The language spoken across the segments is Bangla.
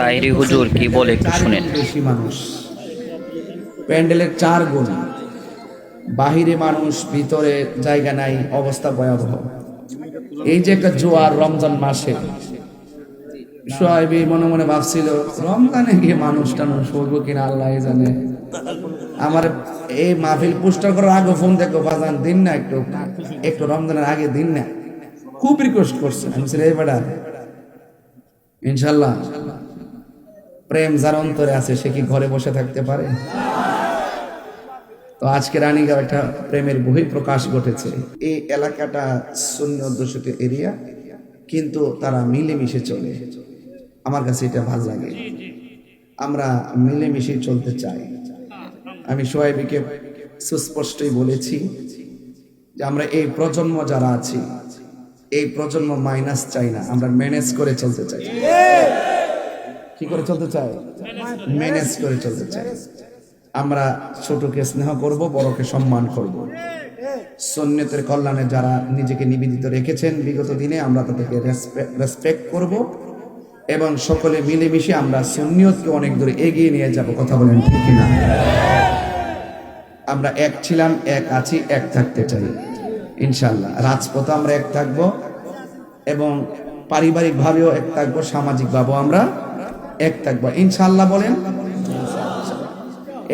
তাইরি হুজুর কি বলে একটু শুনেন। বেশি মানুষ। প্যান্ডেলের চার গুণ। বাহিরে মানুষ, ভিতরে জায়গা নাই, অবস্থা ভয়াবহ। এই যে একটা জোয়ার রমজান মাসে মনে মনে ভাবছিল, রমজানে গিয়ে মানুষ টানুষ করব কিনা, আল্লাহ জানে। আমার এই মাহফিল করার আগে ফোন দেখো, বাজান, দিন না একটু। একটু রমজানের আগে দিন না। খুব রিকোয়েস্ট করছে। আমি ইনশাল্লাহ প্রেম যার অন্তরে আছে, সে কি ঘরে বসে থাকতে পারে? তো আজকে রানীগাঁও একটা প্রেমের বহি প্রকাশ ঘটেছে। এই এলাকাটা শূন্য অধ্যুষিত এরিয়া কিন্তু তারা মিলেমিশে চলে। আমার কাছে এটা ভালো লাগে। আমরা মিলেমিশে চলতে চাই। আমি সোয়াইবিকে সুস্পষ্টই বলেছি যে আমরা এই প্রজন্ম যারা আছি, এই প্রজন্ম মাইনাস চাই না, আমরা ম্যানেজ করে চলতে চাই। কি করে চলতে চাই ম্যানেজ করে চলতে চাই আমরা ছোটকে স্নেহ করব, বড়কে সম্মান করব। সন্ন্যতের কল্যাণে যারা নিজেকে নিবেদিত রেখেছেন, বিগত দিনে আমরা তাদেরকে রেসপেক্ট করব এবং সকলে মিলেমিশে আমরা সুন্নিয়তকে অনেক দূরে এগিয়ে নিয়ে যাব, কথা বলেন ঠিক না আমরা এক ছিলাম, এক আছি, এক থাকতে চাই। ইনশাল্লাহ রাজপথে আমরা এক থাকব এবং পারিবারিকভাবেও এক থাকব, সামাজিকভাবেও আমরা এক থাকব ইনশাল্লাহ বলেন,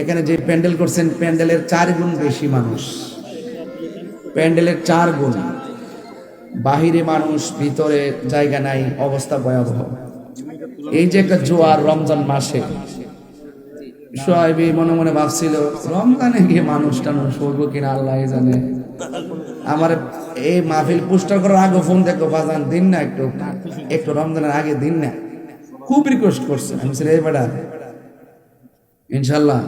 এখানে যে প্যান্ডেল করছেন, প্যান্ডেলের চার গুণ বেশি মানুষ। প্যান্ডেলের চার গুণ। বাহিরে মানুষ, ভিতরে জায়গা নাই, অবস্থা ভয়াবহ। এই যে একটা জোয়ার রমজান মাসে, সোহাইবি মনে মনে ভাবছিল, রমজানে গিয়ে মানুষ টানুষ করব কিনা আল্লাহ জানে। আমার এই মাহফিল পুস্টার করার আগে ফোন দেখো, বাজান, দিন না একটু। একটু রমজানের আগে দিন না। খুব রিকোয়েস্ট করছে আমি বলছি, এই বেটা ইনশাল্লাহ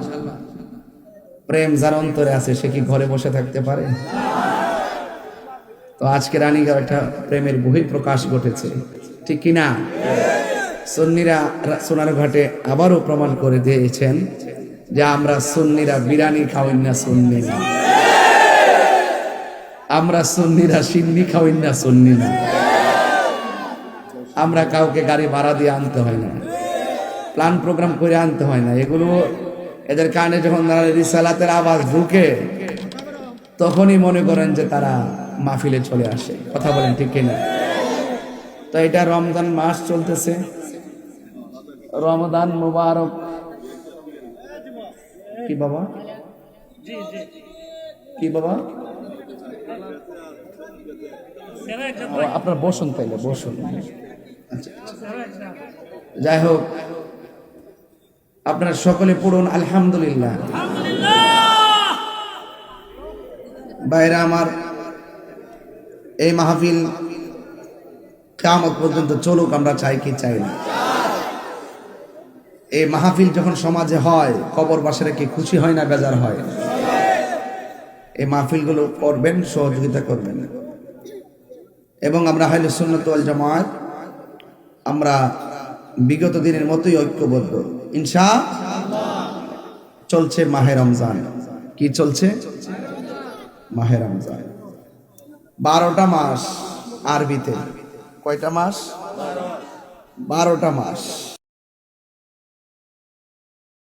প্রেম যার অন্তরে আছে সে কি ঘরে বসে থাকতে পারে? তো আজকে রানীগাঁও একটা প্রেমের বহি প্রকাশ ঘটেছে। ঠিক কিনা? সন্নিরা সোনার ঘাটে আবারও প্রমাণ করে দিয়েছেন যে আমরা সুন্নিরা বিরানি খাওয়াই না সুন্নি না। আমরা সুন্নিরা সিন্নি খাওয়াই না সুন্নি না। আমরা কাউকে গাড়ি ভাড়া দিয়ে আনতে হয় না। প্ল্যান প্রোগ্রাম করে আনতে হয় না। এগুলো এদের কানে যখন রিসালাতের আওয়াজ ঢুকে, তখনই মনে করেন যে তারা মাহফিলে চলে আসে। কথা বলেন ঠিক কিনা? তো এটা রমজান মাস চলতেছে। রমদান মুবারক। কি বাবা? কি বাবা? আপনার বসুন তাইলে, বসুন। যাই হোক আপনারা সকলে পড়ুন, আলহামদুলিল্লাহ। বাইরে আমার, এই মাহফিল কামত পর্যন্ত চলুক, আমরা চাই কি চাই না। এই মাহফিল যখন সমাজে হয় খবর বাসারে কি খুশি হয় না বেজার হয়? এই মাহফিলগুলো করবেন, সহযোগিতা করবেন। এবং আমরা হাইলে সুন্নত জামাত আমরা বিগত দিনের মতোই ঐক্যবদ্ধ। ইনশা চলছে মাহে রমজান। কি চলছে? মাহে রমজান। বারোটা মাস আরবিতে। কয়টা মাস? বারোটা মাস।